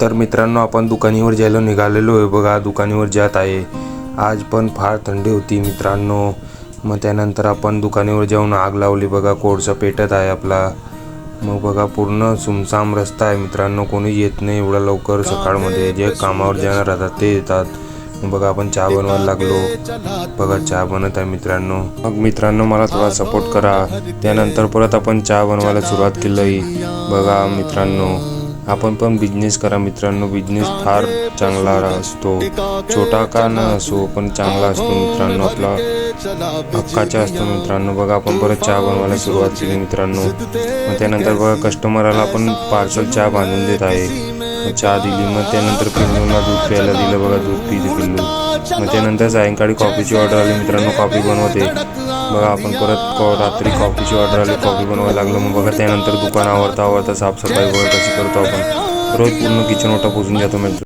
तर मित्रांनो आपण दुकानीवर जायला निघालेलो आहे. बघा दुकानीवर जात आहे. आज पण फार थंडी होती मित्रांनो. मग त्यानंतर आपण दुकानीवर जाऊन आग लावली. बघा कोळसा पेटत आहे आपला. मग बघा पूर्ण सुमसाम रस्ता आहे मित्रांनो. कोणी येत नाही एवढा लवकर सकाळमध्ये. जे कामावर जाणार राहतात ते येतात. मग बघा आपण चहा बनवायला लागलो. बघा चहा बनत आहे मित्रांनो. मग मित्रांनो मला थोडा सपोर्ट करा. त्यानंतर परत आपण चहा बनवायला सुरुवात केली बघा मित्रांनो. आपण पण बिझनेस करा मित्रांनो. बिझनेस फार चांगला असतो. छोटा का न असो पण चांगला असतो मित्रांनो. आपला हक्काचा असतो मित्रांनो. बघा आपण परत चहा बनवायला सुरुवात केली मित्रांनो. मग त्यानंतर बघा कस्टमरला आपण पार्सल चहा बांधून देत आहे. चहा दिली मग त्यानंतर पिल्लूला दूध प्यायला दिलं. बघा दूध पिते पिल्लू. मग त्यानंतर सायंकाळी कॉफीची ऑर्डर आली मित्रांनो. कॉफी बनवते. बघा आपण परत कॉ- रात्री कॉफीची ऑर्डर आली कॉफी बनवायला लागलो मग बघा त्यानंतर दुकान आवडता आवडता साफसफाई वगैरे कशी करतो आपण. रोज पूर्ण किचन ओटा पोचून जातो मित्र